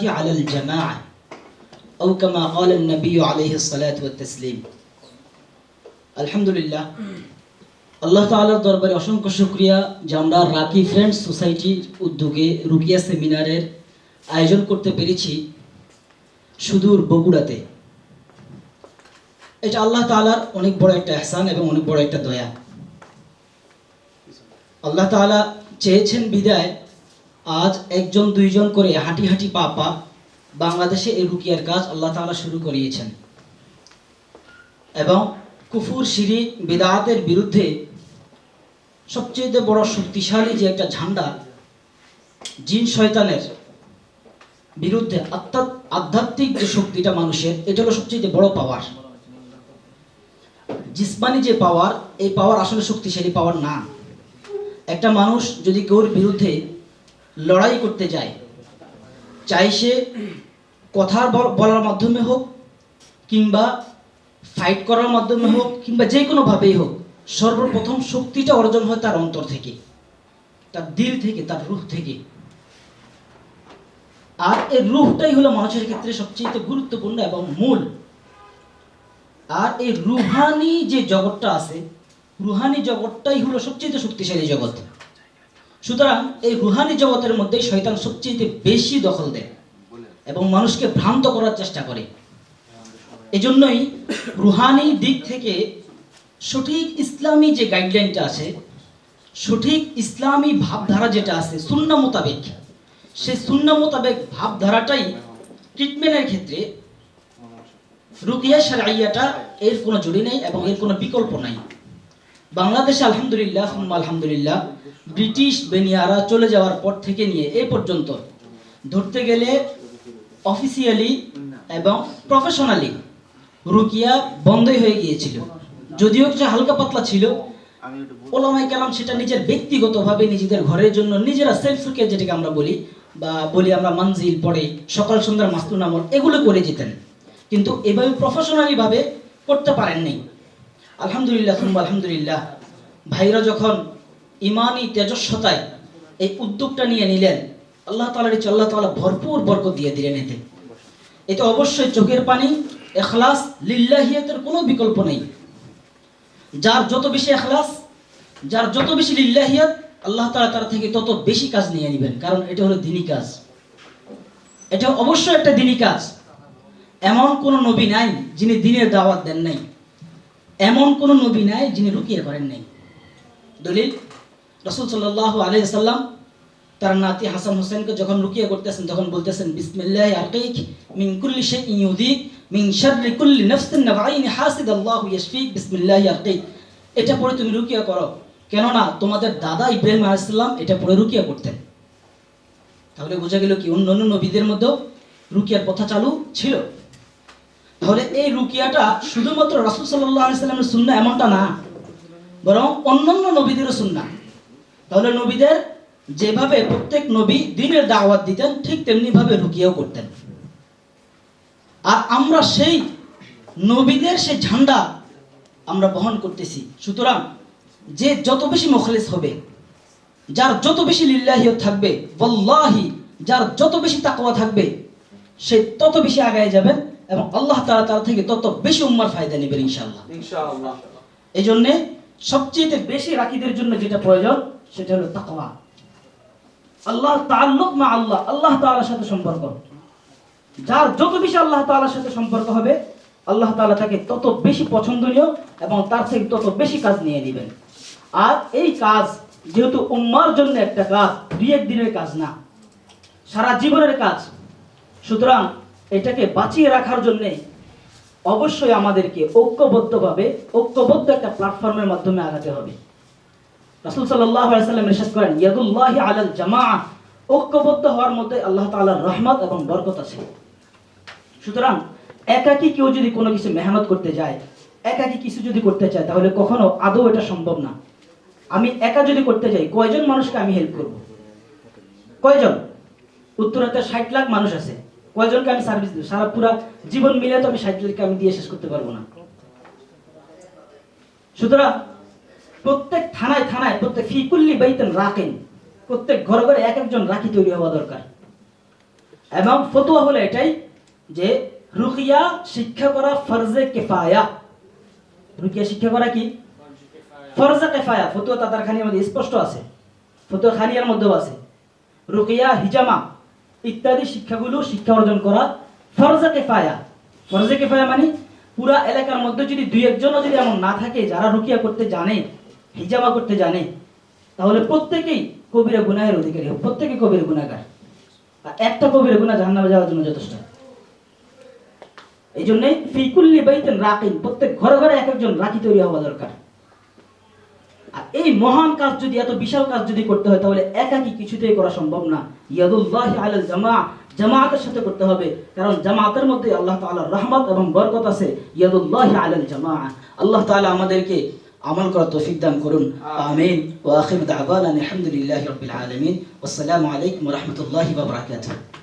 على الجماعة أو كما قال النبي عليه الصلاة والتسليم الحمد لله আল্লাহ তাআলার দরবারে অসংখ্য শুকরিয়া যে আমরা রাকি ফ্রেন্ডস সোসাইটির উদ্যোগে রুকিয়া সেমিনারের আয়োজন করতে পেরেছি সুদূর বগুড়াতে এটা আল্লাহ তাআলার অনেক বড় একটা এহসান এবং অনেক বড় একটা দয়া আল্লাহ তাআলা চেয়েছেন বিদায় আজ একজন দুইজন করে হাঁটি হাঁটি পা পা বাংলাদেশে এই রুকিয়ার কাজ আল্লাহ তাআলা শুরু করিয়েছেন। এবং কুফুর শিরি বিদাতের বিরুদ্ধে সবচেয়ে বড় শক্তিশালী যে একটা ঝান্ডা, জিন শয়তানের বিরুদ্ধে আধ্যাত্মিক যে শক্তিটা মানুষের, এটা হলো সবচেয়ে বড় পাওয়ার। জিসমানি যে পাওয়ার, এই পাওয়ার আসলে শক্তিশালী পাওয়ার না। একটা মানুষ যদি কেউর বিরুদ্ধে লড়াই করতে যায়। চাই সে কথার বলার মাধ্যমে হোক কিংবা ফাইট করার মাধ্যমে হোক কিংবা যে কোনোভাবেই হোক, সর্বপ্রথম শক্তিটা অর্জন হয় তার অন্তর থেকে, তার দিল থেকে, তার রূহ থেকে। আর এই রূহটাই হলো মানুষের ক্ষেত্রে সবচেয়ে গুরুত্বপূর্ণ এবং মূল। আর এই রুহানি যে জগৎটা আছে, রুহানি জগৎটাই হলো সবচেয়ে শক্তিশালী জগৎ। সুতরাং এই রুহানি জগতের মধ্যে শয়তান সবচেয়ে বেশি দখল দেয় এবং মানুষকে ভ্রান্ত করার চেষ্টা করে। এজন্যই রুহানি দিক থেকে সঠিক ইসলামী যে গাইডলাইনটা আছে, সঠিক ইসলামী ভাবধারা যেটা আছে, সুন্না মোতাবেক, সেই সুন্না মোতাবেক ভাবধারাটাই ট্রিটমেন্টের ক্ষেত্রে রুকিয়া সারাইয়াটা এর কোনো জুড়ি নেই এবং এর কোনো বিকল্প নাই। বাংলাদেশে আলহামদুলিল্লাহ আলহামদুলিল্লাহ, ব্রিটিশ বেনিয়ারা চলে যাওয়ার পর থেকে নিয়ে এ পর্যন্ত ধরতে গেলে অফিসিয়ালি এবং প্রফেশনালি রুকিয়া বন্ধই হয়ে গিয়েছিল। যদিও কিছু হালকা পাতলা ছিল। ওলামাই কালাম সেটা নিজের ব্যক্তিগতভাবে নিজেদের ঘরের জন্য নিজেরা সেলফ রুকিয়া যেটাকে আমরা বলি বা বলি আমরা মঞ্জিল পড়ে সকাল সন্ধ্যার মাস্তুন আমল, এগুলো করে যেতেন। কিন্তু এভাবে প্রফেশনালিভাবে করতে পারেননি। আলহামদুলিল্লাহ তুম্বা আলহামদুলিল্লাহ। ভাইরা যখন ইমানি তেজস্বতায় এই উদ্যোগটা নিয়ে নিলেন, আল্লাহ তালার ইচ্ছে আল্লাহ তালা ভরপুর বরকত দিয়ে দিলেন এতে। এতে অবশ্যই চোখের পানি, এখলাস লিল্লাহিয়াতের কোনো বিকল্প নেই। যার যত বেশি এখলাস, যার যত বেশি লিল্লাহিয়াত আল্লাহ তালা তার থেকে তত বেশি কাজ নিয়ে নেবেন, কারণ এটা হলো দিনী কাজ। এটা অবশ্যই একটা দিনী কাজ। এমন কোনো নবী নাই যিনি দিনের দাওয়াত দেন নাই। এমন কোন নবী নাই যিনি রুকিয়ে করেন নাই। দলিল, রসুল সাল্লাহ আলাইহি সাল্লাম তার নাতি হাসান হোসেনকে যখন রুকিয়ে করতেছেন, তখন বলতেছেন, বিসমিল্লাহ আরকিক মিন কুল্লি শাইইন ইউদিক মিন শাররি কুল্লি নাফসিন নাবাইন হাসিদ আল্লাহু ইয়াশফিক, বিসমিল্লাহ আরকিক। এটা পড়ে তুমি রুকিয়া করো। কেননা তোমাদের দাদা ইব্রাহিম আলাইহিস সালাম এটা পড়ে রুকিয়া করতেন। তাহলে বোঝা গেল কি অন্য অন্য নবীদের মধ্যেও রুকিয়ার কথা চালু ছিল। তাহলে এই রুকিয়াটা শুধুমাত্র রাসুল সাল্লাহ সাল্লামের সুন্না এমনটা না, বরং অন্যান্য নবীদেরও সুন্না তাহলে নবীদের যেভাবে প্রত্যেক নবী দিনের দাওয়াত দিতেন, ঠিক তেমনি ভাবে রুকিয়াও করতেন। আর আমরা সেই নবীদের সেই ঝান্ডা আমরা বহন করতেছি। সুতরাং যে যত বেশি মুখলিস হবে, যার যত বেশি লিল্লাহিয়ত থাকবে বল্লাহি যার যত বেশি তাকওয়া থাকবে, সে তত বেশি আগায় যাবেন। এবং আল্লাহ তাআলা তার থেকে তত বেশি উম্মার ফায়দা নেবেন ইনশাআল্লাহ। ইনশাআল্লাহ। এই জন্য সবচেয়ে বেশি রাকিদের জন্য যেটা প্রয়োজন সেটা হলো তাকওয়া। আল্লাহ তাআল্লুক মা আল্লাহ আল্লাহ তাআলার সাথে সম্পর্ক। যার যত বেশি আল্লাহ তাআলার সাথে সম্পর্ক হবে আল্লাহ তাআলা তাকে তত বেশি পছন্দনীয় এবং তার থেকে তত বেশি কাজ নিয়ে নেবেন। আর এই কাজ যেহেতু উম্মার জন্য একটা কাজ দুই এক দিনের কাজ না সারা জীবনের কাজ। সুতরাং এটাকে বাঁচিয়ে রাখার জন্যে অবশ্যই আমাদেরকে ঐক্যবদ্ধভাবে, ঐক্যবদ্ধ একটা প্ল্যাটফর্মের মাধ্যমে আগাতে হবে। রাসূল আলাইহি সাল্লাম ইরশাদ করেন, ইয়াদুল্লাহি আলাল জামাআ। ঐক্যবদ্ধ হওয়ার মধ্যে আল্লাহ তাআলার রহমত এবং বরকত আছে। সুতরাং একাকী কেউ যদি কোনো কিছু মেহনত করতে যায়, একাকী কিছু যদি করতে চায়, তাহলে কখনো আদৌ এটা সম্ভব না। আমি একা যদি করতে যাই, কয়জন মানুষকে আমি হেল্প করব? কয়জন? উত্তরাতে ষাট লাখ মানুষ আছে। কয়জনকে আমি সার্ভিস দেবো? সারা পুরা জীবন মিলে তো আমি লাখকে আমি দিয়ে শেষ করতে পারব না। সুতরাং প্রত্যেক থানায় থানায়, প্রত্যেক ফিকুল্লি বাইতেন রাখেন প্রত্যেক ঘরে ঘরে এক একজন রাখি তৈরি হওয়া দরকার। এবং ফতোয়া হলো এটাই যে রুকিয়া শিক্ষা করা ফরজে কেফায়া। রুকিয়া শিক্ষা করা কি? ফরজে কেফায়া। ফতুয়া তাতার খানির মধ্যে স্পষ্ট আছে। ফতুয়া খানিয়ার মধ্যেও আছে। রুকিয়া হিজামা ইত্যাদি শিক্ষাগুলো শিক্ষা অর্জন করা ফরজে কেফায়া। ফরজে কেফায়া মানে পুরা এলাকার মধ্যে যদি দুই একজনও যদি এমন না থাকে, যারা রুকিয়া করতে জানে, হিজামা করতে জানে, তাহলে প্রত্যেকেই কবিরা গুনাহের অধিকারী হবে। প্রত্যেকে কবির গুণাগার আর একটা কবির গুণা জাহান্নামে যাওয়ার জন্য যথেষ্ট। এই জন্যই ফিকুল্লি বাইতেন রাকিন, প্রত্যেক ঘরে ঘরে এক একজন রাখি তৈরি হওয়া দরকার। এই মহান কাজ যদি, এত বিশাল কাজ যদি করতে হয়, তাহলে একাকি কিছুতেই করা সম্ভব না। ইয়াদুল্লাহি আলাল জামা, জামাতের সাথে করতে হবে। কারণ জামাতের মধ্যে আল্লাহ তাআলার রহমত এবং বরকত আছে। ইয়াদুল্লাহি আলাল জামা, আল্লাহ তাআলা আমাদেরকে আমল করার তৌফিক দান করুন। আমিন। ওয়া আখির দাওয়ানা আলহামদুলিল্লাহি রাব্বিল আলামিন। ওয়াসসালামু আলাইকুম ওয়া রাহমাতুল্লাহি ওয়া বারাকাতুহু।